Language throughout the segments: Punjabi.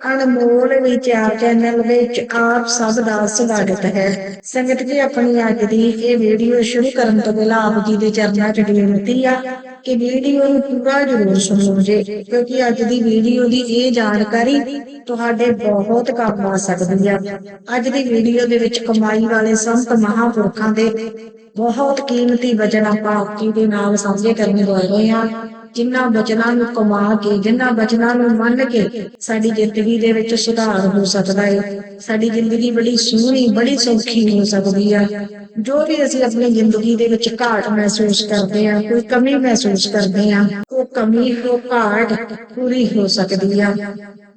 ਅਨਮੋਲ ਵਿਚਾਰ ਚੈਨਲ ਵਿੱਚ ਆਪ ਸਭ ਦਾ ਸਵਾਗਤ ਹੈ। ਸੰਗਤ ਜੀ, ਆਪਣੀ ਅੱਜ ਦੀ ਇਹ ਵੀਡੀਓ ਸ਼ੁਰੂ ਕਰਨ ਤੋਂ ਪਹਿਲਾਂ ਆਪ ਜੀ ਦੇ ਚਰਨਾਂ 'ਚ ਬੇਨਤੀ ਆ ਕਿ ਵੀਡੀਓ ਨੂੰ ਪੂਰਾ ਜ਼ਰੂਰ ਸੁਣੋ ਜੇ, ਕਿਉਂਕਿ ਅੱਜ ਦੀ ਵੀਡੀਓ ਦੀ ਇਹ ਜਾਣਕਾਰੀ ਤੁਹਾਡੇ ਬਹੁਤ ਕੰਮ ਆ ਸਕਦੀ ਆ। ਅੱਜ ਦੀ ਵੀਡੀਓ ਦੇ ਵਿੱਚ ਕਮਾਈ ਵਾਲੇ ਸੰਤ ਮਹਾਂਪੁਰਖਾਂ ਦੇ ਬਹੁਤ ਕੀਮਤੀ ਵਚਨ ਆਪਾਂ ਆਪ ਜੀ ਦੇ ਨਾਲ ਸਾਂਝੇ ਕਰਨ ਜਾ ਰਹੇ ਹਾਂ। ਜਿਨ੍ਹਾਂ ਵਚਨਾਂ ਨੂੰ ਕਮਾ ਕੇ, ਜਿਨ੍ਹਾਂ ਵਚਨਾਂ ਨੂੰ ਮੰਨ ਕੇ ਸਾਡੀ ਜ਼ਿੰਦਗੀ ਦੇ ਵਿੱਚ ਸੁਧਾਰ ਹੋ ਸਕਦਾ ਹੈ ਸਾਡੀ ਜ਼ਿੰਦਗੀ ਬੜੀ ਸੋਹਣੀ, ਬੜੀ ਸੌਖੀ ਹੋ ਸਕਦੀ ਆ। ਜੋ ਵੀ ਅਸੀਂ ਆਪਣੀ ਜ਼ਿੰਦਗੀ ਦੇ ਵਿੱਚ ਘਾਟ ਮਹਿਸੂਸ ਕਰਦੇ ਆ, ਕੋਈ ਕਮੀ ਮਹਿਸੂਸ ਕਰਦੇ ਆ, ਉਹ ਕਮੀ ਉਹ ਘਾਟ ਪੂਰੀ ਹੋ ਸਕਦੀ ਆ।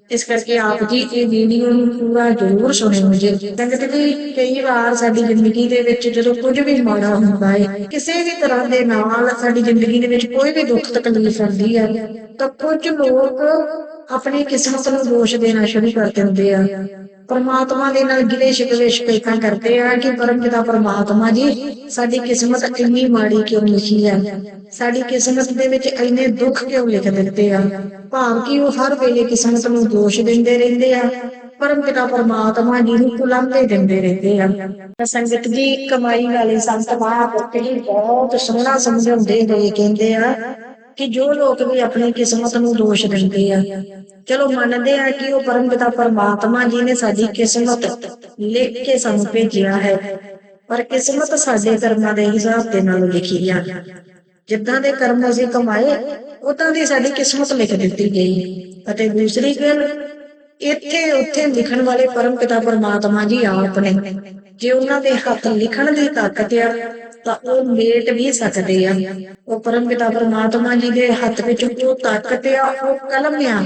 ਇਸ ਕਰਕੇ ਆਪ ਜੀ ਇਹ ਵੀਡੀਓ ਨੂੰ ਪੂਰਾ ਜ਼ਰੂਰ ਸੁਣਿਓ ਜੀ। ਸੰਗਤ ਜੀ, ਕਈ ਵਾਰ ਸਾਡੀ ਜ਼ਿੰਦਗੀ ਦੇ ਵਿੱਚ ਜਦੋਂ ਕੁਝ ਵੀ ਮਾੜਾ ਹੁੰਦਾ ਹੈ ਕਿਸੇ ਵੀ ਤਰ੍ਹਾਂ ਦੇ ਨਾਲ ਸਾਡੀ ਜ਼ਿੰਦਗੀ ਦੇ ਵਿੱਚ ਕੋਈ ਵੀ ਦੁੱਖ ਤਕਲੀਫ ਆਉਂਦੀ ਹੈ ਤਾਂ ਕੁਝ ਲੋਕ ਆਪਣੀ ਕਿਸਮਤ ਨੂੰ ਦੋਸ਼ ਦੇਣਾ ਸ਼ੁਰੂ ਕਰ ਦਿੰਦੇ ਆ। ਪਰਮਾਤਮਾ ਦੇ ਨਾਲ ਗਿਲੇ ਸ਼ਿਕਵੇ ਸ਼ਿਕਾਇਤਾਂ ਕਰਦੇ ਆ ਕਿ ਪਰਮਪਿਤਾ ਪਰਮਾਤਮਾ ਜੀ, ਸਾਡੀ ਕਿਸਮਤ ਇੰਨੀ ਮਾੜੀ ਕਿਉਂ ਲਿਖੀ ਹੈ ਸਾਡੀ ਕਿਸਮਤ ਦੇ ਵਿੱਚ ਇੰਨੇ ਦੁੱਖ ਕਿਉਂ ਲਿਖ ਦਿੱਤੇ ਆ? ਭਾਵ ਕਿ ਉਹ ਹਰ ਵੇਲੇ ਕਿਸਮਤ ਨੂੰ ਦੋਸ਼ ਦਿੰਦੇ ਰਹਿੰਦੇ ਆ, ਪਰਮਪਿਤਾ ਪਰਮਾਤਮਾ ਜੀ ਨੂੰ ਕੁਲੰਦੇ ਦਿੰਦੇ ਰਹਿੰਦੇ ਆ। ਸੰਗਤ ਦੀ ਕਮਾਈ ਵਾਲੇ ਸੰਤ ਮਹਾਂਪੁਰਖ ਜੀ ਬਹੁਤ ਸੋਹਣਾ ਸਮਝਾਉਂਦੇ ਹੋਏ ਕਹਿੰਦੇ ਆ ਕਿ ਜੋ ਲੋਕ ਵੀ ਆਪਣੀ ਕਿਸਮਤ ਨੂੰ ਦੋਸ਼ ਦਿੰਦੇ ਆ। ਚਲੋ ਮੰਨਦੇ ਆ ਕਿ ਉਹ ਪਰਮਪਿਤਾ ਪਰਮਾਤਮਾ ਜੀ ਨੇ ਸਾਡੀ ਕਿਸਮਤ ਲਿਖ ਕੇ ਸਾਨੂੰ ਭੇਜਿਆ ਹੈ। ਪਰ ਕਿਸਮਤ ਸਾਡੇ ਕਰਮਾਂ ਦੇ ਹਿਸਾਬ ਦੇ ਨਾਲ ਲਿਖੀ ਆ। ਜਿੱਦਾਂ ਦੇ ਕਰਮ ਅਸੀਂ ਕਮਾਏ ਉਦਾਂ ਦੀ ਸਾਡੀ ਕਿਸਮਤ ਲਿਖ ਦਿੱਤੀ ਗਈ। ਅਤੇ ਦੂਸਰੀ ਗੱਲ ਇੱਥੇ ਉੱਥੇ ਲਿਖਣ ਵਾਲੇ ਪਰਮ ਪਿਤਾ ਪਰਮਾਤਮਾ ਜੀ ਆਪ ਨੇ। ਜੇ ਉਹਨਾਂ ਦੇ ਹੱਥ ਲਿਖਣ ਦੀ ਤਾਕਤ ਆ, ਤਾਂ ਉਹ ਮੇਟ ਵੀ ਸਕਦੇ ਆ। ਉਹ ਪਰਮ ਪਿਤਾ ਪਰਮਾਤਮਾ ਜੀ ਦੇ ਹੱਥ ਵਿੱਚ ਉਹ ਤਾਕਤ ਆ, ਉਹ ਕਲਮ ਆ,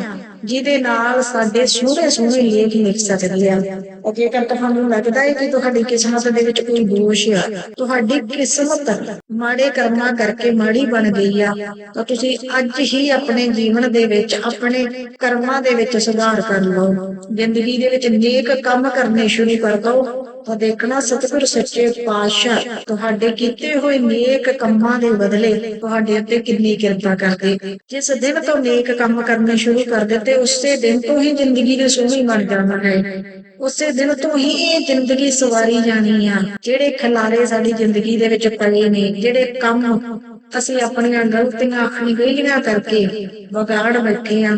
ਜਿਹਦੇ ਨਾਲ ਸਾਡੇ ਸੋਹਣੇ ਸੋਹਣੇ ਲੇਖ ਲਿਖ ਸਕਦੇ ਆ। ਉਹ ਜੇਕਰ ਤੁਹਾਨੂੰ ਲੱਗਦਾ ਹੈ ਕਿ ਤੁਹਾਡੀ ਕਿਸਮਤ ਦੇ ਵਿੱਚ ਕੋਈ ਦੋਸ਼ ਆ? ਤੁਹਾਡੀ ਕਿਸਮਤ ਮਾੜੇ ਕਰਮਾਂ ਕਰਕੇ ਮਾੜੀ ਬਣ ਗਈ ਆ। ਤਾਂ ਤੁਸੀਂ ਅੱਜ ਹੀ ਆਪਣੇ ਜੀਵਨ ਦੇ ਵਿੱਚ, ਆਪਣੇ ਕਰਮਾਂ ਦੇ ਵਿੱਚ ਸੁਧਾਰ ਕਰ ਲਓ। ਜ਼ਿੰਦਗੀ ਦੇ ਵਿੱਚ ਨੇਕ ਕੰਮ ਕਰਨੇ ਸ਼ੁਰੂ ਕਰ ਦਿਓ। ਤਾਂ ਦੇਖਣਾ ਸਤਿਗੁਰ ਸੱਚੇ ਪਾਤਸ਼ਾਹ, ਤੁਹਾਡੇ ਕੀਤੇ ਹੋਏ ਨੇਕ ਕੰਮਾਂ ਦੇ ਬਦਲੇ ਤੁਹਾਡੇ ਉੱਤੇ ਕਿੰਨੀ ਕਿਰਪਾ ਕਰਦੇ। ਜਿਸ ਦਿਨ ਤੋਂ ਨੇਕ ਕੰਮ ਕਰਨੇ ਸ਼ੁਰੂ ਕਰ ਦਿੱਤੇ, ਉਸੇ ਦਿਨ ਤੋਂ ਹੀ ਜ਼ਿੰਦਗੀ ਦੇ ਸੋਹਣੀ ਬਣ ਜਾਣਾ ਹੈ। ਉਸੇ ਦਿਨ ਤੋਂ ਹੀ ਇਹ ਜ਼ਿੰਦਗੀ ਸਵਾਰੀ ਜਾਣੀ ਆ। ਜਿਹੜੇ ਖਲਾਰੇ ਸਾਡੀ ਜ਼ਿੰਦਗੀ ਦੇ ਵਿੱਚ ਪਏ ਨੇ, ਜਿਹੜੇ ਕੰਮ ਅਸੀਂ ਆਪਣੀਆਂ ਗਲਤੀਆਂ ਅਣਗਹਿਲੀਆਂ ਕਰਕੇ ਵਿਗਾੜ ਬੈਠੇ ਆ।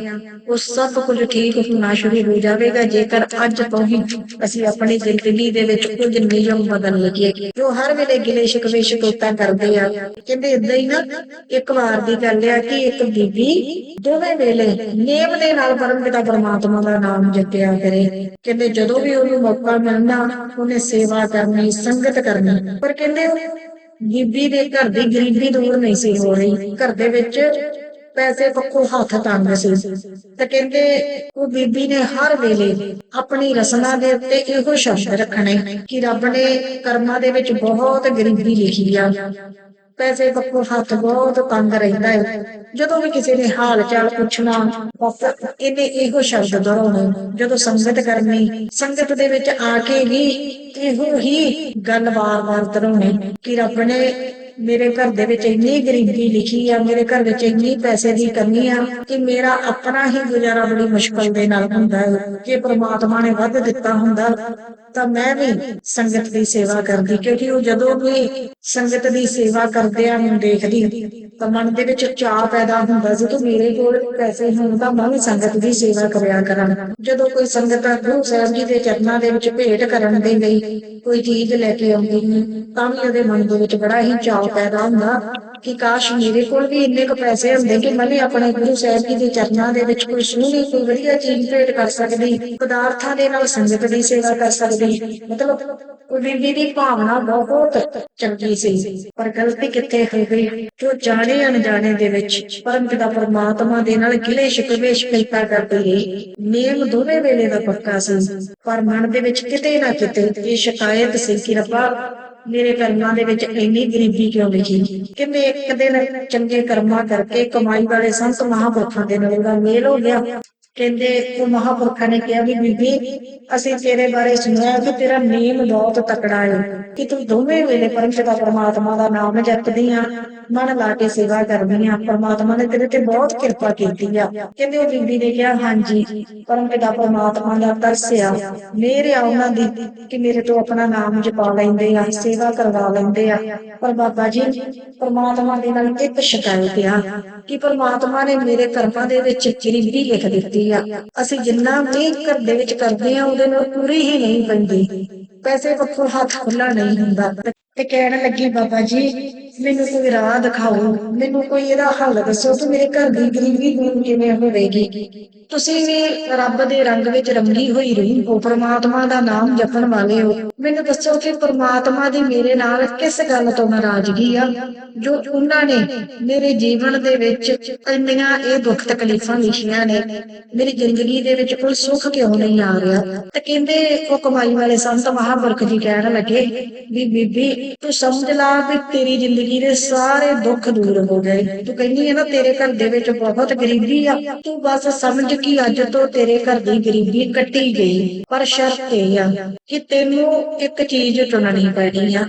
ਉਹ ਸਭ ਕੁਝ ਠੀਕ ਹੋਣਾ ਸ਼ੁਰੂ ਹੋ ਜਾਵੇਗਾ, ਜੇਕਰ ਅੱਜ ਤੋਂ ਹੀ ਅਸੀਂ ਆਪਣੀ ਜ਼ਿੰਦਗੀ ਦੇ ਵਿੱਚ ਕੁਝ ਨਿਯਮ ਬਦਲ ਲਈਏ। ਜੋ ਹਰ ਵੇਲੇ ਗਿਲੇ ਸ਼ਿਕਵੇ ਸ਼ਿਕਾਇਤਾਂ ਕਰਦੇ ਆ। ਕਹਿੰਦੇ ਇਦਾਂ ਹੀ ਨਾ, ਇੱਕ ਵਾਰ ਦੀ ਗੱਲ ਆ ਕਿ ਇੱਕ ਬੀਬੀ ਦੋਵੇਂ ਵੇਲੇ ਨੇਮ ਦੇ ਨਾਲ ਪਰਮਪਿਤਾ ਪਰਮਾਤਮਾ ਦਾ ਨਾਮ ਜਪਿਆ ਕਰੇ। ਕਹਿੰਦੇ ਜਦੋਂ ਵੀ ਉਹਨੂੰ ਮੌਕਾ ਮਿਲਣਾ, ਉਹਨੇ ਸੇਵਾ ਕਰਨੀ, ਸੰਗਤ ਕਰਨੀ। ਪਰ ਕਹਿੰਦੇ ਉਹ ਬੀਬੀ ਦੇ ਘਰ ਦੀ ਗਰੀਬੀ ਦੂਰ ਨਹੀਂ ਸੀ ਹੋ ਰਹੀ। ਘਰ ਦੇ ਵਿੱਚ ਪੈਸੇ ਪੱਖੋਂ ਹੱਥ ਤੰਗ ਸੀ। ਤੇ ਕਹਿੰਦੇ, ਉਹ ਬੀਬੀ ਨੇ ਹਰ ਵੇਲੇ ਆਪਣੀ ਰਸਨਾ ਦੇ ਉੱਤੇ ਇਹੋ ਸ਼ਬਦ ਰੱਖਣੇ ਕਿ ਰੱਬ ਨੇ ਕਰਮਾਂ ਦੇ ਵਿੱਚ ਬਹੁਤ ਗਰੀਬੀ ਲਿਖੀ ਆ। ਪੈਸੇ ਪੱਖੋਂ ਹੱਥ ਬਹੁਤ ਤੰਗ ਰਹਿੰਦਾ ਹੈ ਜਦੋਂ ਵੀ ਕਿਸੇ ਨੇ ਹਾਲ ਚਾਲ ਪੁੱਛਣਾ ਬਸ ਇਹਨੇ ਇਹੋ ਸ਼ਬਦ ਦੁਹਰਾਉਣੇ। ਜਦੋਂ ਸੰਗਤ ਕਰਨੀ, ਸੰਗਤ ਦੇ ਵਿੱਚ ਆ ਕੇ ਵੀ ਇਹੋ ਹੀ ਗੱਲ ਵਾਰ-ਵਾਰ ਦੁਹਰਾਉਣੀ ਕਿ ਰੱਬ ਨੇ ਮੇਰੇ ਘਰ ਦੇ ਵਿੱਚ ਇੰਨੀ ਗਰੀਬੀ ਲਿਖੀ ਆ, ਮੇਰੇ ਘਰ ਵਿੱਚ ਇੰਨੀ ਪੈਸੇ ਦੀ ਕਮੀ ਆ ਕਿ ਮੇਰਾ ਆਪਣਾ ਹੀ ਗੁਜ਼ਾਰਾ ਬੜੀ ਮੁਸ਼ਕਲ ਦੇ ਨਾਲ ਹੁੰਦਾ ਹੈ। ਜੇ ਪ੍ਰਮਾਤਮਾ ਨੇ ਵੱਧ ਦਿੱਤਾ ਹੁੰਦਾ ਤਾਂ ਮੈਂ ਵੀ ਸੰਗਤ ਦੀ ਸੇਵਾ ਕਰਦੀ, ਕਿਉਂਕਿ ਉਹ ਜਦੋਂ ਵੀ ਸੰਗਤ ਦੀ ਸੇਵਾ ਕਰਦਿਆਂ ਨੂੰ ਦੇਖਦੀ, ਤਾਂ ਮਨ ਦੇ ਵਿੱਚ ਚਾਹ ਪੈਦਾ ਹੁੰਦਾ ਸੀ ਕਿ ਮੇਰੇ ਕੋਲ ਪੈਸੇ ਹੋਣ ਤਾਂ ਮੈਂ ਵੀ ਸੰਗਤ ਦੀ ਸੇਵਾ ਕਰਿਆ ਕਰਾਂ। ਜਦੋਂ ਕੋਈ ਸੰਗਤ ਗੁਰੂ ਸਾਹਿਬ ਜੀ ਦੇ ਚਰਨਾਂ ਦੇ ਵਿੱਚ ਭੇਟ ਕਰਨ ਦੇ ਲਈ ਕੋਈ ਚੀਜ਼ ਲੈ ਕੇ ਆਉਂਦੀ ਸੀ ਤਾਂ ਵੀ ਉਹਦੇ ਮਨ ਦੇ ਵਿੱਚ ਬੜਾ ਹੀ ਚਾਅ ਪੈਦਾ ਹੁੰਦਾ ਕਿ ਕਾਸ਼ ਮੇਰੇ ਕੋਲ ਵੀ ਇੰਨੇ ਕੁ ਪੈਸੇ ਹੁੰਦੇ ਕਿ ਮੈਂ ਵੀ ਆਪਣੇ ਗੁਰੂ ਸਾਹਿਬ ਜੀ ਦੇ ਚਰਨਾਂ ਦੇ ਵਿੱਚ ਕੋਈ ਸੋਹਣੀ ਕੋਈ ਵਧੀਆ ਚੀਜ਼ ਭੇਟ ਕਰ ਸਕਦੀ, ਪਦਾਰਥਾਂ ਦੇ ਨਾਲ ਸੰਗਤ ਦੀ ਸੇਵਾ ਕਰ ਸਕਦੀ। ਮਤਲਬ ਉਹ ਬੀਬੀ ਦੀ ਭਾਵਨਾ ਬਹੁਤ ਚੰਗੀ ਸੀ। ਪਰ ਗਲਤੀ ਕਿੱਥੇ ਹੋ ਗਈ? ਜੋ ਜਾਣੇ ਅਣਜਾਣੇ ਦੇ ਵਿੱਚ, ਪਰਮਪਿਤਾ ਪਰਮਾਤਮਾ ਦੇ ਨਾਲ ਗਿਲੇ ਸ਼ਿਕਵੇ ਸ਼ਿਕਾਇਤਾਂ ਕਰਦੀ ਰਹੀ ਨੇਮ ਦੋਵੇਂ ਵੇਲੇ ਦਾ ਪੱਕਾ ਸੀ। ਪਰ ਮਨ ਦੇ ਵਿੱਚ ਕਿਤੇ ਨਾ ਕਿਤੇ ਇਹ ਸ਼ਿਕਾਇਤ ਸੀ ਕਿ ਰੱਬਾ ਮੇਰੇ ਕਰਮਾਂ ਦੇ ਵਿੱਚ ਇੰਨੀ ਗਰੀਬੀ ਕਿਉਂ ਲਿਖੀ ਕਹਿੰਦੇ ਇੱਕ ਦਿਨ ਚੰਗੇ ਕਰਮਾਂ ਕਰਕੇ ਕਮਾਈ ਵਾਲੇ ਸੰਤ ਮਹਾਂਪੁਰਖਾਂ ਦੇ ਨਾਲ ਮੇਲ ਹੋ ਗਿਆ। ਕਹਿੰਦੇ ਉਹ ਮਹਾਪੁਰਖਾਂ ਨੇ ਕਿਹਾ ਵੀ ਬੀਬੀ, ਅਸੀਂ ਤੇਰੇ ਬਾਰੇ ਸੁਣਿਆ ਕਿ ਤੇਰਾ ਨੇਮ ਬਹੁਤ ਤਕੜਾ ਹੈ ਕਿ ਤੂੰ ਦੋਵੇਂ ਵੇਲੇ ਪਰਮਪਿਤਾ ਪਰਮਾਤਮਾ ਦਾ ਨਾਮ ਜਪਦੀ ਆ, ਮਨ ਲਾ ਕੇ ਸੇਵਾ ਕਰਦੀ ਆ। ਪਰਮਾਤਮਾ ਨੇ ਤੇਰੇ ਤੇ ਬਹੁਤ ਕਿਰਪਾ ਕੀਤੀ ਆ। ਕਹਿੰਦੇ, ਉਹ ਬੀਬੀ ਨੇ ਕਿਹਾ, ਹਾਂਜੀ। ਪਰਮਪਿਤਾ ਪਰਮਾਤਮਾ ਦਾ ਤਰਸ ਆ ਮੇਰੇ ਆ ਉਹਨਾਂ ਦੀ, ਕਿ ਮੇਰੇ ਤੋਂ ਆਪਣਾ ਨਾਮ ਜਪਾ ਲੈਂਦੇ ਆ, ਸੇਵਾ ਕਰਵਾ ਲੈਂਦੇ ਆ। ਪਰ ਬਾਬਾ ਜੀ, ਪਰਮਾਤਮਾ ਦੇ ਨਾਲ ਇੱਕ ਸ਼ਿਕਾਇਤ ਆ, ਕਿ ਪਰਮਾਤਮਾ ਨੇ ਮੇਰੇ ਕਰਮਾਂ ਦੇ ਵਿੱਚ ਗਰੀਬੀ ਲਿਖ ਦਿੱਤੀ ਆ। ਅਸੀਂ ਜਿੰਨਾ ਵੀ ਘਰ ਦੇ ਵਿੱਚ ਕਰਦੇ ਆ, ਉਹਦੇ ਨਾਲ ਪੂਰੀ ਹੀ ਨਹੀਂ ਪੈਂਦੀ ਪੈਸੇ ਪੱਖੋਂ ਹੱਥ ਖੁੱਲਾ ਨਹੀਂ ਹੁੰਦਾ। ਤੇ ਕਹਿਣ ਲੱਗੀ, ਬਾਬਾ ਜੀ ਮੈਨੂੰ ਕੋਈ ਰਾਹ ਦਿਖਾਓ। ਮੈਨੂੰ ਕੋਈ ਇਹਦਾ ਹੱਲ ਦੱਸੋ ਕਿ ਮੇਰੇ ਘਰ ਦੀ ਗਰੀਬੀ ਦੂਰ ਕਿਵੇਂ ਹੋਵੇਗੀ। ਤੁਸੀਂ ਵੀ ਰੱਬ ਦੇ ਰੰਗ ਵਿੱਚ ਰੰਗੀ ਹੋਈ ਰਹੀ ਹੋ, ਪ੍ਰਮਾਤਮਾ ਦਾ ਨਾਮ ਜਪਣ ਵਾਲੇ ਹੋ। ਮੈਨੂੰ ਦੱਸੋ ਕਿ ਪ੍ਰਮਾਤਮਾ ਦੀ ਮੇਰੇ ਨਾਲ ਕਿਸ ਗੱਲ ਤੋਂ ਨਾਰਾਜ਼ਗੀ ਆ, ਜੋ ਉਹਨਾਂ ਨੇ ਮੇਰੇ ਜੀਵਨ ਦੇ ਵਿੱਚ ਇੰਨੀਆਂ ਇਹ ਦੁੱਖ ਤਕਲੀਫਾਂ ਲਿਖੀਆਂ ਨੇ। ਮੇਰੀ ਜ਼ਿੰਦਗੀ ਦੇ ਵਿੱਚ ਕੋਈ ਸੁੱਖ ਕਿਉਂ ਨਹੀਂ ਆ ਰਿਹਾ? ਤੇ ਕਹਿੰਦੇ ਉਹ ਕਮਾਈ ਵਾਲੇ ਸੰਤ ਮਹਾਂਪੁਰਖ ਜੀ ਕਹਿਣ ਲੱਗੇ ਵੀ ਬੀਬੀ, ਤੂੰ ਸਮਝ ਲਾ ਵੀ ਤੇਰੀ ਜ਼ਿੰਦਗੀ ਦੇ ਸਾਰੇ ਦੁੱਖ ਦੂਰ ਹੋ ਗਏ ਤੂੰ ਕਹਿੰਦੀ ਹੈ ਨਾ, ਤੇਰੇ ਘਰ ਦੇ ਵਿੱਚ ਬਹੁਤ ਗਰੀਬੀ ਆ। ਤੂੰ ਬਸ ਸਮਝ ਕਿ ਅੱਜ ਤੋਂ ਤੇਰੇ ਘਰ ਦੀ ਗਰੀਬੀ ਕੱਟੀ ਗਈ। ਪਰ ਸ਼ਰਤ ਇਹ ਆ ਕਿ ਤੈਨੂੰ ਇੱਕ ਚੀਜ਼ ਚੁਣਨੀ ਪੈਣੀ ਆ।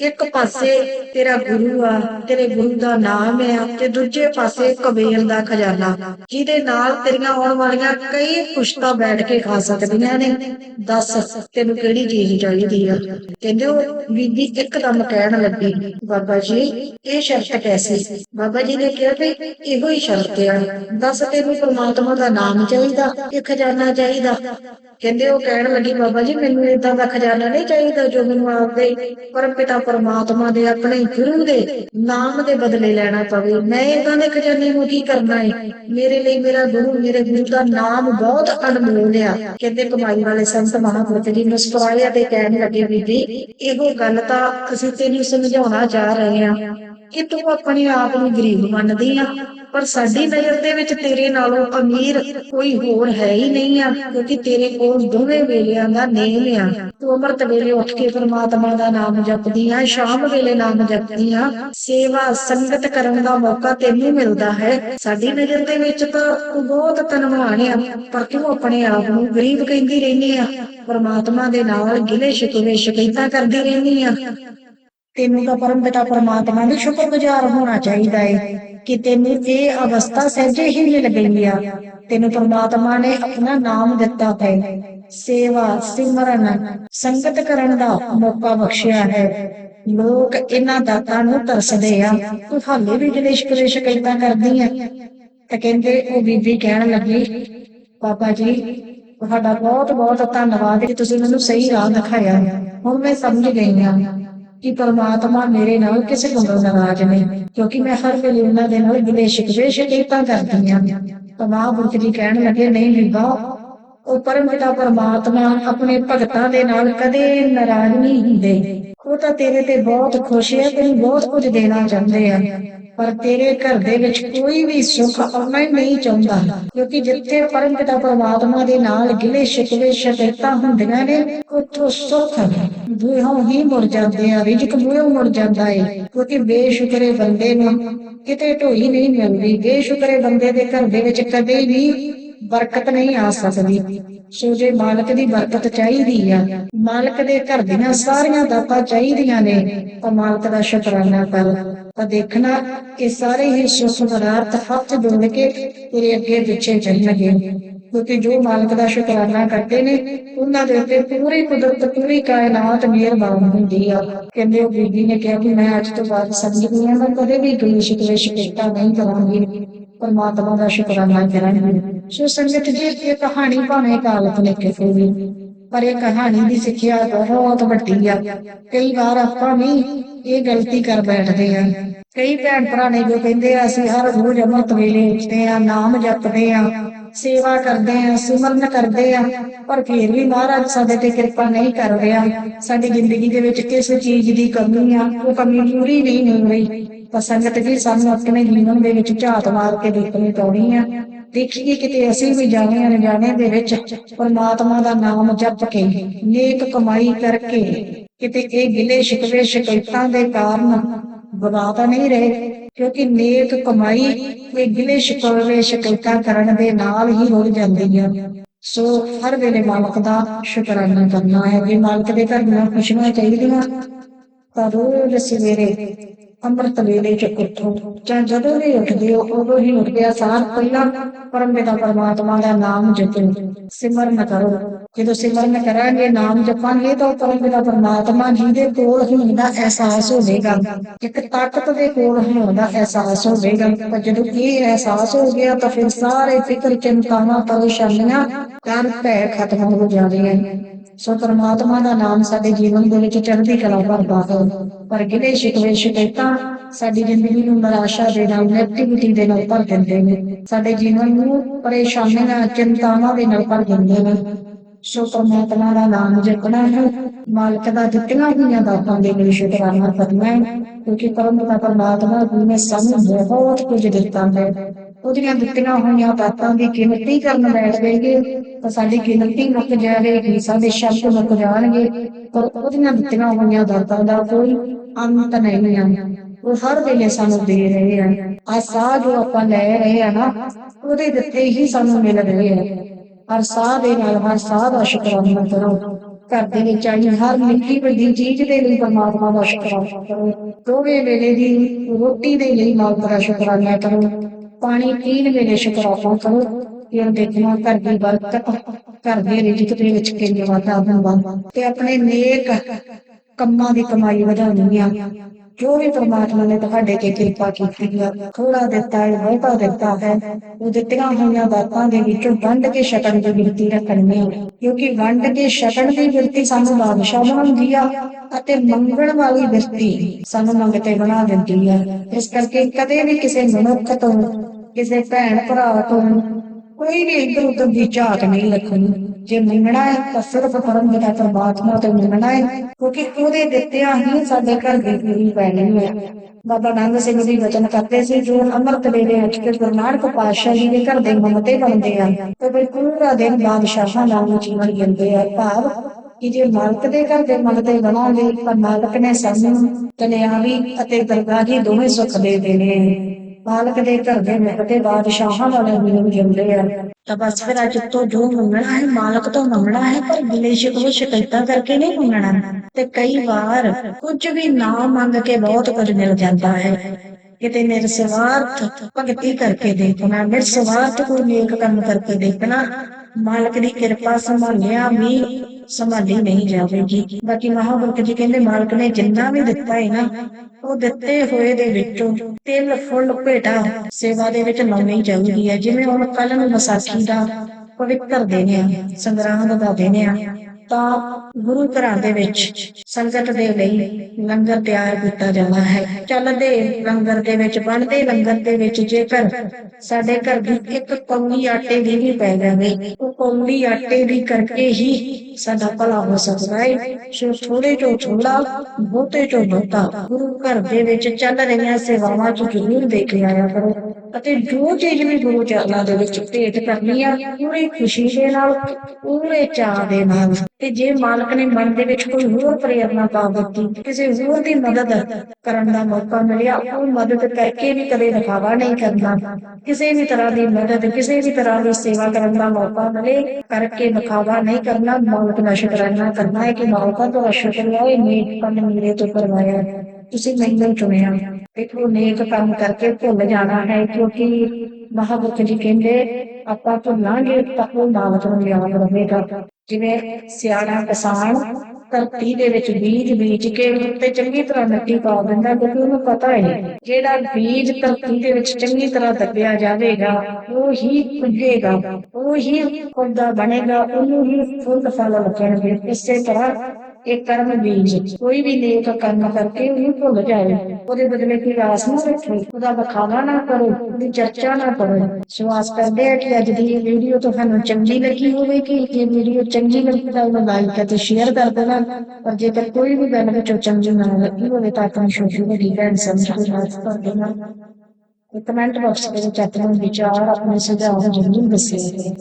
ਇੱਕ ਪਾਸੇ ਤੇਰਾ ਗੁਰੂ ਆ, ਤੇਰੇ ਗੁਰੂ ਦਾ ਨਾਮ ਆ, ਤੇ ਦੂਜੇ ਪਾਸੇ ਕਬੀਰ ਦਾ ਖਜ਼ਾਨਾ। ਜਿਹਦੇ ਨਾਲ ਤੇਰੀਆਂ ਆਉਣ ਵਾਲੀਆਂ ਕਈ ਪੁਸ਼ਤਾਂ ਬੈਠ ਕੇ ਖਾ ਸਕਦੀਆਂ ਨੇ। ਦੱਸ ਤੈਨੂੰ ਕਿਹੜੀ ਚੀਜ਼ ਚਾਹੀਦੀ ਆ? ਕਹਿੰਦੇ ਉਹ ਬੀਬੀ ਇੱਕਦਮ ਕਹਿਣ ਲੱਗੀ, ਬਾਬਾ ਜੀ ਇਹ ਸ਼ਰਤ ਕੈਸੀ ਬਾਬਾ ਜੀ ਨੇ ਕਿਹਾ ਵੀ ਇਹੋ ਹੀ ਸ਼ਰਤ ਆ। ਦੱਸ ਤੈਨੂੰ ਪ੍ਰਮਾਤਮਾ ਦਾ ਨਾਮ ਚਾਹੀਦਾ ਕਿ ਖਜ਼ਾਨਾ ਚਾਹੀਦਾ। ਕਹਿੰਦੇ ਉਹ ਕਹਿਣ ਲੱਗੀ, ਬਾਬਾ ਜੀ, ਮੈਨੂੰ ਇਦਾਂ ਦਾ ਖਜ਼ਾਨਾ ਨਹੀਂ ਚਾਹੀਦਾ ਜੋ ਮੈਨੂੰ ਆਪਦੇ ਪਰਮਪਿਤਾ ਪਰਮਾਤਮਾ ਦੇ ਆਪਣੇ ਗੁਰੂ ਦੇ ਨਾਮ ਦੇ ਬਦਲੇ ਲੈਣਾ ਪਵੇ। ਮੈਂ ਇਦਾਂ ਦੇ ਖਜ਼ਾਨੇ ਨੂੰ ਕੀ ਕਰਨਾ ਹੈ ਮੇਰੇ ਲਈ ਮੇਰਾ ਗੁਰੂ, ਮੇਰੇ ਗੁਰੂ ਦਾ ਨਾਮ ਬਹੁਤ ਅਨਮੋਲ ਆ। ਕਹਿੰਦੇ ਕਮਾਈ ਵਾਲੇ ਸੰਤ ਮਹਾਂਪੁਰਖ ਜੀ ਮੁਸਕਰਾਏ ਅਤੇ ਕਹਿਣ ਲੱਗੇ, ਬੀਬੀ, ਇਹੋ ਗੱਲ ਤਾਂ ਅਸੀਂ ਤੈਨੂੰ ਸਮਝਾਉਣਾ ਚਾਹ ਰਹੇ ਹਾਂ ਕਿ ਤੂੰ ਆਪਣੇ ਆਪ ਨੂੰ ਗਰੀਬ ਮੰਨਦੀ ਆ, ਪਰ ਸਾਡੀ ਨਜ਼ਰ ਦੇ ਵਿੱਚ ਤੇਰੇ ਨਾਲੋਂ ਅਮੀਰ ਕੋਈ ਹੋਰ ਹੈ ਹੀ ਨਹੀਂ ਆ, ਕਿਉਂਕਿ ਤੇਰੇ ਕੋਲ ਦੋਵੇਂ ਵੇਲਿਆਂ ਦਾ ਨੇਮ ਆ। ਤੂੰ ਅੰਮ੍ਰਿਤ ਵੇਲੇ ਉੱਠ ਕੇ ਪਰਮਾਤਮਾ ਦਾ ਨਾਮ ਜਪਦੀ ਆ, ਸ਼ਾਮ ਵੇਲੇ ਨਾਮ ਜਪਦੀ ਆ। ਸੇਵਾ ਸੰਗਤ ਕਰਨ ਦਾ ਮੌਕਾ ਤੈਨੂੰ ਮਿਲਦਾ ਹੈ। ਸਾਡੀ ਨਜ਼ਰ ਦੇ ਵਿੱਚ ਤਾਂ ਤੂੰ ਬਹੁਤ ਧਨਵਾਨ ਆ, ਪਰ ਤੂੰ ਆਪਣੇ ਆਪ ਨੂੰ ਗਰੀਬ ਕਹਿੰਦੀ ਰਹਿੰਦੀ ਆ। ਪਰਮਾਤਮਾ ਦੇ ਨਾਲ ਗਿਲੇ ਸ਼ਿਕਵੇ ਸ਼ਿਕਾਇਤਾਂ ਕਰਦੀ ਰਹਿੰਦੀ ਆ। ਤੈਨੂੰ ਤਾਂ ਪਰਮ ਪਿਤਾ ਪਰਮਾਤਮਾ ਦੀ ਸ਼ੁਕਰਗੁਜ਼ਾਰ ਹੋਣਾ ਚਾਹੀਦਾ ਹੈ ਕਿ ਤੈਨੂੰ ਇਹ ਅਵਸਥਾ ਸਹਿਜੇ ਹੀ ਮਿਲ ਗਈ ਆ। ਤੈਨੂੰ ਪਰਮਾਤਮਾ ਨੇ ਆਪਣਾ ਨਾਮ ਦਿੱਤਾ ਹੈ। ਸੇਵਾ, ਸਿਮਰਨ, ਸੰਗਤ ਕਰਨ ਦਾ ਮੌਕਾ ਬਖਸ਼ਿਆ ਹੈ। ਲੋਕ ਇਹਨਾਂ ਦਾਤਾਂ ਨੂੰ ਤਰਸਦੇ ਆ। ਤੂੰ ਹਾਲੇ ਵੀ ਜਲੇਸ਼ ਕਲੇਸ਼ ਕਹਿੰਦਾ ਕਰਦੀ ਆ? ਤਾਂ ਕਹਿੰਦੇ ਉਹ ਬੀਬੀ ਕਹਿਣ ਲੱਗੀ, ਬਾਬਾ ਜੀ, ਤੁਹਾਡਾ ਬਹੁਤ ਬਹੁਤ ਧੰਨਵਾਦ ਕਿ ਤੁਸੀਂ ਮੈਨੂੰ ਸਹੀ ਰਾਹ ਦਿਖਾਇਆ। ਹੁਣ ਮੈਂ ਸਮਝ ਗਈ ਹਾਂ ਕਿ ਪਰਮਾਤਮਾ ਮੇਰੇ ਨਾਲ ਕਿਸੇ ਗੱਲੋਂ ਨਾਰਾਜ਼ ਨਹੀਂ, ਕਿਉਂਕਿ ਮੈਂ ਹਰ ਵੇਲੇ ਉਹਨਾਂ ਦੇ ਨਾਲ ਗਿਲੇ ਸ਼ਿਕਵੇ ਸ਼ਿਕਾਇਤਾਂ ਕਰਦੀ ਹਾਂ। ਤਾਂ ਮਹਾਂਪੁਰਖ ਜੀ ਕਹਿਣ ਲੱਗੇ, ਨਹੀਂ ਬੀਬਾ ਉਹ ਪਰਮਪਿਤਾ ਪਰਮਾਤਮਾ ਆਪਣੇ ਭਗਤਾਂ ਦੇ ਨਾਲ ਕਦੇ ਨਾਰਾਜ਼ ਨਹੀਂ ਹੁੰਦੇ। ਉਹ ਤਾਂ ਤੇਰੇ ਤੇ ਬਹੁਤ ਖੁਸ਼ ਹੈ ਤੈਨੂੰ ਬਹੁਤ ਕੁਝ ਦੇਣਾ ਚਾਹੁੰਦੇ ਆ। ਪਰ ਤੇਰੇ ਘਰ ਦੇ ਵਿੱਚ ਕੋਈ ਵੀ ਸੁੱਖ ਆਉਣਾ ਨਹੀਂ ਚਾਹੁੰਦਾ, ਕਿਉਂਕਿ ਜਿੱਥੇ ਪਰਮਪਿਤਾ ਪਰਮਾਤਮਾ ਦੇ ਨਾਲ ਗਿਲੇ ਸ਼ਿਕਵੇ ਸ਼ਿਕਾਇਤਾਂ ਹੁੰਦੀਆਂ ਨੇ, ਉੱਥੋਂ ਸੁੱਖ ਬੂਹੋਂ ਹੀ ਮੁੜ ਜਾਂਦੇ ਆ, ਰਿਜਕ ਬੂਹੋਂ ਮੁੜ ਜਾਂਦਾ ਏ। ਕਿਉਂਕਿ ਬੇਸ਼ੁਕਰੇ ਬੰਦੇ ਨੂੰ ਕਿਤੇ ਢੋਈ ਨਹੀਂ ਮਿਲਦੀ, ਬੇਸ਼ੁਕਰੇ ਬੰਦੇ ਦੇ ਘਰ ਦੇ ਵਿੱਚ ਕਦੇ ਵੀ ਬਰਕਤ ਨਹੀਂ ਆ ਸਕਦੀ। ਸੋ ਜੇ ਮਾਲਕ ਦੀ ਬਰਕਤ ਚਾਹੀਦੀ ਆ, ਮਾਲਕ ਦੇ ਘਰ ਦੀਆਂ ਸਾਰੀਆਂ ਦਾਤਾਂ ਚਾਹੀਦੀਆਂ ਨੇ, ਤਾਂ ਮਾਲਕ ਦਾ ਸ਼ੁਕਰਾਨਾ ਕਰ। ਤਾਂ ਦੇਖਣਾ ਕਿ ਸਾਰੇ ਹੀ ਸੁਖ ਹੱਥ ਜੋੜ ਕੇ ਤੇਰੇ ਅੱਗੇ ਪਿੱਛੇ ਚੱਲਣਗੇ। ਕਿਉਂਕਿ ਜੋ ਮਾਲਕ ਦਾ ਸ਼ੁਕਰਾਨਾ ਕਰਦੇ ਨੇ, ਉਹਨਾਂ ਦੇ ਉੱਤੇ ਪੂਰੀ ਕੁਦਰਤ, ਪੂਰੀ ਕਾਇਨਾਤ ਮਿਹਰਬਾਨ ਹੁੰਦੀ ਆ। ਕਹਿੰਦੇ ਉਹ ਬੀਬੀ ਨੇ ਕਿਹਾ ਕਿ ਮੈਂ ਅੱਜ ਤੋਂ ਬਾਅਦ ਸਮਝ ਗਈ ਹਾਂ, ਮੈਂ ਕਦੇ ਵੀ ਕੋਈ ਸ਼ਿਕਵੇ ਸ਼ਿਕਾਇਤਾਂ ਨਹੀਂ ਕਰਾਂਗੀ। ਪਰਮਾਤਮਾ ਦਾ ਸ਼ੁਕਰਾਨਾ ਕਰਾਂਗੀ। ਸੋ ਸੰਗਤ ਜੀ, ਇਹ ਕਹਾਣੀ ਭਾਵੇਂ ਕਾਲਪਨਿਕ ਹੋਵੇ ਪਰ ਇਹ ਕਹਾਣੀ ਦੀ ਸਿੱਖਿਆ ਬਹੁਤ ਵੱਡੀ ਆ। ਕਈ ਵਾਰ ਆਪਾਂ ਵੀ ਇਹ ਗਲਤੀ ਕਰ ਬੈਠਦੇ ਆ। ਕਈ ਭੈਣ ਭਰਾ ਨੇ ਜੋ ਕਹਿੰਦੇ ਆ, ਅਸੀਂ ਹਰ ਰੋਜ਼ ਅੰਮ੍ਰਿਤ ਵੇਲੇ ਉੱਠਦੇ ਆ, ਨਾਮ ਜਪਦੇ ਆ, ਸੇਵਾ ਕਰਦੇ ਆ, ਸਿਮਰਨ ਕਰਦੇ ਆ, ਪਰ ਫਿਰ ਵੀ ਮਹਾਰਾਜ ਸਾਡੇ ਤੇ ਕਿਰਪਾ ਨਹੀਂ ਕਰ ਰਿਹਾ। ਸਾਡੀ ਜ਼ਿੰਦਗੀ ਦੇ ਵਿੱਚ ਕਿਸ ਚੀਜ਼ ਦੀ ਕਮੀ ਆ, ਉਹ ਕਮੀ ਪੂਰੀ ਨਹੀਂ ਹੋ ਰਹੀ। ਤਾਂ ਸੰਗਤ ਜੀ ਸਾਨੂੰ ਆਪਣੇ ਜੀਵਨ ਦੇ ਵਿੱਚ ਝਾਤ ਮਾਰ ਕੇ ਦੇਖਣੀ ਪੈਣੀ ਆ। ਦੇਖੀਏ ਕਿਤੇ ਅਸੀਂ ਵੀ ਜਾਣੇ ਅਣਜਾਣੇ ਦੇ ਵਿੱਚ ਪਰਮਾਤਮਾ ਦਾ ਨਾਮ ਜਪ ਕੇ ਨੇਕ ਕਮਾਈ ਕਰਕੇ ਕਿਤੇ ਇਹ ਗਿਲੇ ਸ਼ਿਕਵੇ ਸ਼ਿਕਾਇਤਾਂ ਦੇ ਕਾਰਨ ਬਣਾ ਤਾਂ ਨਹੀਂ ਰਹੇ, ਕਿਉਂਕਿ ਨੇਕ ਕਮਾਈ ਇਹ ਗਿਲੇ ਸ਼ਿਕਵੇ ਸ਼ਿਕਾਇਤਾਂ ਕਰਨ ਦੇ ਨਾਲ ਹੀ ਹੋ ਜਾਂਦੀ ਆ। ਸੋ ਹਰ ਵੇਲੇ ਮਾਲਕ ਦਾ ਸ਼ੁਕਰਾਨਾ ਕਰਨਾ ਹੈ। ਵੀ ਮਾਲਕ ਦੇ ਘਰ ਦੀਆਂ ਖੁਸ਼ੀਆਂ ਚਾਹੀਦੀਆਂ ਤਾਂ ਰੋਜ਼ ਸਵੇਰੇ ਅੰਮ੍ਰਿਤ ਵੇਲੇ ਚ ਉੱਠੋ ਜਾਂ ਜਦੋਂ ਵੀ ਉੱਠਦੇ ਹੋ, ਉਦੋਂ ਹੀ ਉੱਠ ਸਾਰ ਪਹਿਲਾਂ ਪਰਮ ਪਰਮਾਤਮਾ ਦਾ ਨਾਮ ਜਪੋ। ਸਿਮਰਨ ਕਰੋ। ਜਦੋਂ ਸਿਮਰਨ ਕਰਾਂਗੇ, ਨਾਮ ਜਪਾਂਗੇ, ਤਾਂ ਉਹ ਪਰਮਾਤਮਾ ਜੀ ਦੇ ਕੋਲ ਹੋਣ ਦਾ ਅਹਿਸਾਸ ਹੋਵੇਗਾ। ਇੱਕ ਤਾਕਤ ਦੇ ਕੋਲ ਹੋਣ ਦਾ ਅਹਿਸਾਸ ਹੋਵੇਗਾ। ਪਰ ਜਦੋਂ ਇਹ ਅਹਿਸਾਸ ਹੋ ਗਿਆ, ਤਾਂ ਫਿਰ ਸਾਰੇ ਫਿਕਰ, ਚਿੰਤਾਵਾਂ, ਪਰੇਸ਼ਾਨੀਆਂ ਕਰ ਭੈ ਖਤਮ ਹੋ ਜਾਂਦੀਆਂ। ਸੋ ਪਰਮਾਤਮਾ ਦਾ ਨਾਮ ਸਾਡੇ ਜੀਵਨ ਦੇ ਵਿੱਚ ਚੜ੍ਹਦੀ ਕਲਾ ਭਰਦਾ ਹੈ ਪਰ ਗਿਲੇ ਸ਼ਿਕਵੇ ਸ਼ਿਕਾਇਤਾਂ ਸਾਡੀ ਜ਼ਿੰਦਗੀ ਨੂੰ ਨਿਰਾਸ਼ਾ ਦੇ ਨਾਲ ਨੈਗੇਟਿਵਿਟੀ ਦੇ ਨਾਲ ਭਰ ਦਿੰਦੇ ਨੇ। ਸਾਡੇ ਜੀਵਨ ਨੂੰ ਪਰੇਸ਼ਾਨੀਆਂ, ਚਿੰਤਾਵਾਂ ਦੇ ਨਾਲ ਭਰ ਦਿੰਦੇ ਨੇ। ਸੋ ਪਰਮਾਤਮਾ ਦਾ ਨਾਮ ਜਪਣਾ ਹੈ। ਮਾਲਕ ਦਾ ਦਿੱਤੀਆਂ ਹੋਈਆਂ ਦਾਤਾਂ ਦੇ ਲਈ ਸ਼ੁਕਰਾਨਾ ਕਰਨਾ ਹੈ। ਕਿਉਂਕਿ ਪਰਮ ਪਿਤਾ ਪਰਮਾਤਮਾ ਜੀ ਨੇ ਸਾਨੂੰ ਬਹੁਤ ਕੁਝ ਦਿੱਤਾ ਹੈ। ਉਹਦੀਆਂ ਦਿੱਤੀਆਂ ਹੋਈਆਂ ਦਾਤਾਂ ਦੀ ਗਿਣਤੀ ਕਰਨ ਬੈਠ ਗਏ ਤਾਂ ਸਾਡੀ ਗਿਣਤੀ ਮੁੱਕ ਜਾਵੇਗੀ, ਸਾਡੇ ਸ਼ਬਦ ਮੁੱਕ ਜਾਣਗੇ, ਪਰ ਉਹਦੀਆਂ ਦਿੱਤੀਆਂ ਹੋਈਆਂ ਦਾਤਾਂ ਦਾ ਕੋਈ ਅੰਤ ਨਹੀਂ ਹੈ ਉਹ ਹਰ ਵੇਲੇ ਸਾਨੂੰ ਦੇ ਰਹੇ ਆ। ਆ ਸਾਹ ਜੋ ਆਪਾਂ ਲੈ ਰਹੇ ਆ ਨਾ, ਉਹਦੇ ਦਿੱਤੇ ਹੀ ਸਾਨੂੰ ਮਿਲ ਰਹੇ ਆ। ਹਰ ਸਾਹ ਦੇ ਨਾਲ, ਹਰ ਸਾਹ ਦਾ ਸ਼ੁਕਰਾਨਾ ਕਰੋ। ਘਰ ਦੇ ਵਿੱਚ ਆਈ ਹਰ ਨਿੱਕੀ ਵੱਡੀ ਚੀਜ਼ ਦੇ ਲਈ ਪਰਮਾਤਮਾ ਦਾ ਸ਼ੁਕਰਾਨਾ ਕਰੋ। ਦੋਵੇਂ ਵੇਲੇ ਦੀ ਰੋਟੀ ਦੇ ਲਈ ਮਾਲਕ ਦਾ ਸ਼ੁਕਰਾਨਾ ਕਰੋ। ਪਾਣੀ ਪੀਣ ਵੇਲੇ ਸ਼ੁਕਰਾਨਾ ਕਰੋ ਫਿਰ ਦੇਖਣਾ ਘਰ ਦੀ ਬਰਕਤ, ਘਰ ਦੇ ਰਿਜ਼ਕ ਦੇ ਵਿੱਚ ਕਿੰਨੇ ਵਾਧਾ ਹੁੰਦਾ। ਤੇ ਆਪਣੇ ਨੇਕ ਕੰਮਾਂ ਦੀ ਕਮਾਈ ਵਧਾਉਣੀ ਆ। ਜੋ ਵੀ ਪ੍ਰਮਾਤਮਾ ਨੇ ਤੁਹਾਡੇ ਤੇ ਕਿਰਪਾ ਕੀਤੀ ਆ ਥੋੜਾ ਦਿੱਤਾ ਹੈ ਬਹੁਤਾ ਦਿੱਤਾ ਹੈ, ਉਹ ਦਿੱਤੀਆਂ ਹੋਈਆਂ ਦਾਤਾਂ ਦੇ ਵਿੱਚੋਂ ਵੰਡ ਕੇ ਛਕਣ ਦੀ ਬਿਰਤੀ ਰੱਖਣੀ ਆ ਕਿਉਂਕਿ ਵੰਡ ਕੇ ਛਕਣ ਦੀ ਬਿਰਤੀ ਸਾਨੂੰ ਬਾਦਸ਼ਾਹ ਬਣਾਉਂਦੀ ਆ ਅਤੇ ਮੰਗਣ ਵਾਲੀ ਬਿਰਤੀ ਸਾਨੂੰ ਮੰਗਤੇ ਬਣਾ ਦਿੰਦੀ ਆ ਇਸ ਕਰਕੇ ਕਦੇ ਵੀ ਕਿਸੇ ਮਨੁੱਖ ਤੋਂ, ਕਿਸੇ ਭੈਣ ਭਰਾ ਤੋਂ ਕੋਈ ਵੀ ਇੱਧਰ ਉੱਧਰ ਦੀ ਝਾਕ ਨਹੀਂ ਰੱਖਣੀ ਜੇ ਮੰਗਣਾ ਹੈ ਤਾਂ ਸਿਰਫ ਪਰਮ ਪਿਤਾ ਪਰਮਾਤਮਾ ਤੋਂ ਮੰਗਣਾ ਹੈ, ਕਿਉਂਕਿ ਉਹਦੇ ਦਿੱਤਿਆਂ ਹੀ ਸਾਡੇ ਘਰ ਦੀ ਪੂਰੀ ਪੈਣੀ ਹੈ ਬਾਬਾ ਨਾਨਕ ਸਿੰਘ ਜੀ ਵਚਨ ਕਰਦੇ ਸੀ, ਜੋ ਅੰਮ੍ਰਿਤ ਵੇਲੇ ਵਿੱਚ ਤੇ ਗੁਰੂ ਨਾਨਕ ਪਾਤਸ਼ਾਹ ਜੀ ਦੇ ਘਰ ਦੇ ਮਮਤੇ ਬਣਦੇ ਆ, ਤੇ ਫਿਰ ਪੂਰਾ ਦਿਨ ਬਾਦਸ਼ਾਹਾਂ ਨਾਲ ਜੀਵਨ ਜਿੰਦੇ ਆ। ਭਾਵ ਕਿ ਜੇ ਮਾਲਕ ਦੇ ਘਰ ਦੇ ਮਮਤੇ ਬਣਾਉਂਦੇ, ਤਾਂ ਮਾਲਕ ਨੇ ਸਾਨੂੰ ਕਲਿਆਣੀ ਅਤੇ ਦਰਗਾਹੀ ਦੋਵੇਂ ਸੁੱਖ ਦੇ ਦੇਣੇ ਆ। ਮਾਲਕ ਦੇ ਘਰ ਦੇ ਮਿੱਤੇ ਬਾਦਸ਼ਾਹਾਂ ਵਾਲੇ ਜੀਵਨ ਜਿਉਂਦੇ ਆ। ਤਾਂ ਬਸ ਫਿਰ ਅੱਜ ਤੋਂ ਜੋ ਮੰਗਣਾ ਹੈ, ਮਾਲਕ ਤੋਂ ਮੰਗਣਾ ਹੈ, ਪਰ ਗਿਲੇ ਸ਼ਿਕਵੇ ਸ਼ਿਕਾਇਤਾਂ ਕਰਕੇ ਨਹੀਂ ਮੰਗਣਾ। ਤੇ ਕਈ ਵਾਰ ਕੁਝ ਵੀ ਨਾ ਮੰਗ ਕੇ ਬਹੁਤ ਕੁਝ ਮਿਲ ਜਾਂਦਾ ਹੈ। ਕਿਤੇ ਨਿਰਸਵਾਰਥ ਭਗਤੀ ਕਰਕੇ ਦੇਖਣਾ ਨਿਰਸਵਾਰਥ ਕੋਈ ਨੇਕ ਕੰਮ ਕਰਕੇ ਦੇਖਣਾ, ਮਾਲਕ ਦੀ ਕਿਰਪਾ ਸੰਭਾਲਿਆ ਵੀ ਸੰਭਾਲੀ ਨਹੀਂ ਜਾਵੇਗੀ। ਬਾਕੀ ਮਹਾਂਪੁਰਖ ਜੀ ਕਹਿੰਦੇ, ਮਾਲਕ ਨੇ ਜਿੰਨਾ ਵੀ ਦਿੱਤਾ ਹੈ ਨਾ, ਉਹ ਦਿੱਤੇ ਹੋਏ ਦੇ ਵਿੱਚੋਂ ਤਿੰਨ ਫੁੱਲ ਭੇਟਾ ਸੇਵਾ ਦੇ ਵਿੱਚ ਲਾਉਣੀ ਚਾਹੀਦੀ ਹੈ। ਜਿਵੇਂ ਹੁਣ ਕੱਲ ਨੂੰ ਵਿਸਾਖੀ ਦਾ ਪਵਿੱਤਰ ਦੇਣੇ ਆ ਸੰਗਰਾਂਦ ਦਾ ਦੇਣੇ ਆ ਤਾਂ ਗੁਰੂ ਘਰਾਂ ਦੇ ਵਿੱਚ ਸੰਗਤ ਦੇ ਲਈ ਲੰਗਰ ਤਿਆਰ ਕੀਤਾ ਜਾਂਦਾ ਹੈ। ਚੱਲਦੇ ਲੰਗਰ ਦੇ ਵਿੱਚ, ਬਣਦੇ ਲੰਗਰ ਦੇ ਵਿੱਚ ਜੇਕਰ ਸਾਡੇ ਘਰ ਦੀ ਇੱਕ ਕੌਲੀ ਆਟੇ ਦੀ ਵੀ ਪੈ ਜਾਵੇ, ਉਹ ਕੌਲੀ ਆਟੇ ਦੀ ਕਰਕੇ ਹੀ ਸਾਡਾ ਭਲਾ ਹੋ ਸਕਦਾ ਹੈ ਸੋ ਥੋੜੇ ਤੋਂ ਥੋੜਾ ਬਹੁਤੇ ਤੋਂ ਬਹੁਤਾ ਗੁਰੂ ਘਰ ਦੇ ਵਿੱਚ ਚੱਲ ਰਹੀਆਂ ਸੇਵਾਵਾਂ ਚ ਜ਼ਰੂਰ ਦੇਖ ਆਇਆ ਕਰੋ ਅਤੇ ਜੋ ਚੀਜ਼ ਵੀ ਗੁਰੂ ਚਰਨਾਂ ਦੇ ਵਿੱਚ ਭੇਟ ਕਰਨੀ ਆ, ਪੂਰੀ ਖੁਸ਼ੀ ਦੇ ਨਾਲ, ਪੂਰੇ ਚਾਅ ਦੇ ਨਾਲ ਤੇ ਜੇ ਮਾਲਕ ਨੇ ਮਨ ਦੇ ਵਿੱਚ ਕੋਈ ਹੋਰ ਪ੍ਰੇਰਣਾ ਪਾ ਦਿੱਤੀ, ਕਿਸੇ ਹੋਰ ਦੀ ਮਦਦ ਕਰਨ ਦਾ ਮੌਕਾ ਮਿਲਿਆ, ਉਹ ਮਦਦ ਕਰਕੇ ਵੀ ਕਦੇ ਦਿਖਾਵਾ ਨਹੀਂ ਕਰਨਾ। ਕਿਸੇ ਵੀ ਤਰ੍ਹਾਂ ਦੀ ਮਦਦ, ਕਿਸੇ ਵੀ ਤਰ੍ਹਾਂ ਦੀ ਸੇਵਾ ਕਰਨ ਦਾ ਮੌਕਾ ਮਿਲੇ, ਕਰਕੇ ਦਿਖਾਵਾ ਨਹੀਂ ਕਰਨਾ, ਮਾਲਕ ਦਾ ਸ਼ੁਕਰਾਨਾ ਕਰਨਾ ਹੈ ਕਿ ਮਾਲਕਾ ਤੋਂ ਸ਼ੁਕਰੀਆ, ਇਹ ਨੇਕ ਕੰਮ ਮੇਰੇ ਤੋਂ ਕਰਵਾਇਆ। ਤੁਸੀਂ ਮੈਨੂੰ ਚੁਣਿਆ। ਦੇਖੋ, ਨੇਕ ਕੰਮ ਕਰਕੇ ਭੁੱਲ ਜਾਣਾ ਹੈ, ਕਿਉਂਕਿ ਮਹਾਂਪੁਰਖ ਜੀ ਕਹਿੰਦੇ, ਆਪਾਂ ਭੁੱਲਾਂਗੇ ਤਾਂ ਉਹ ਮਾਲਕ ਨੂੰ ਯਾਦ ਰਹੇਗਾ। ਜਿਵੇਂ ਸਿਆਣਾ ਕਿਸਾਨ ਧਰਤੀ ਦੇ ਵਿੱਚ ਬੀਜ ਬੀਜ ਕੇ ਉੱਤੇ ਚੰਗੀ ਤਰ੍ਹਾਂ ਮਿੱਟੀ ਪਾ ਦਿੰਦਾ ਕਿਉਂਕਿ ਉਹਨੂੰ ਪਤਾ ਹੈ ਜਿਹੜਾ ਬੀਜ ਧਰਤੀ ਦੇ ਵਿੱਚ ਚੰਗੀ ਤਰ੍ਹਾਂ ਦੱਬਿਆ ਜਾਵੇਗਾ, ਉਹ ਹੀ ਉੱਗੇਗਾ ਉਹ ਹੀ ਪੌਦਾ ਬਣੇਗਾ, ਉਹਨੂੰ ਹੀ ਫੁੱਲ ਫਲ ਲੱਗਣਗੇ। ਇਸੇ ਤਰ੍ਹਾਂ ਇਹ ਕਰਮ ਬੀਜ, ਕੋਈ ਵੀ ਨੇਕ ਕਰਮ ਕਰਕੇ ਉਹਨੂੰ ਭੁੱਲ ਜਾਏ। ਉਹਦੇ ਬਦਲੇ ਕੀ ਆਸ ਨਾ ਰੱਖੋ, ਉਹਦਾ ਵਿਖਾਵਾ ਨਾ ਕਰੋ, ਉਹਦੀ ਚਰਚਾ ਨਾ ਕਰੋ। ਸਵਾਸ ਕਰਦੇ ਆ ਕਿ ਅੱਜ ਦੀ ਇਹ ਵੀਡੀਓ ਤੁਹਾਨੂੰ ਚੰਗੀ ਲੱਗੀ ਹੋਵੇਗੀ, ਇਹ ਵੀਡੀਓ ਚੰਗੀ ਲੱਗੀ ਤਾਂ ਉਹਨੂੰ ਲਾਈਕ ਅਤੇ ਸ਼ੇਅਰ ਕਰ ਦੇਣਾ। ਪਰ ਜੇਕਰ ਕੋਈ ਵੀ ਗੱਲ ਵਿੱਚੋਂ ਚੰਗੀ ਨਾ ਲੱਗੀ ਹੋਵੇ ਤਾਂ ਆਪਣੀ ਛੋਟੀ ਵੱਡੀ ਭੈਣ ਸਮਝ ਕੇ ਮਾਫ ਕਰ ਦੇਣਾ। ਕਮੈਂਟ ਬਾਕਸ ਦੇ ਵਿੱਚ ਆਪਣੇ ਵਿਚਾਰ, ਆਪਣੇ ਸੁਝਾਅ ਜ਼ਰੂਰ ਦੱਸਿਓ।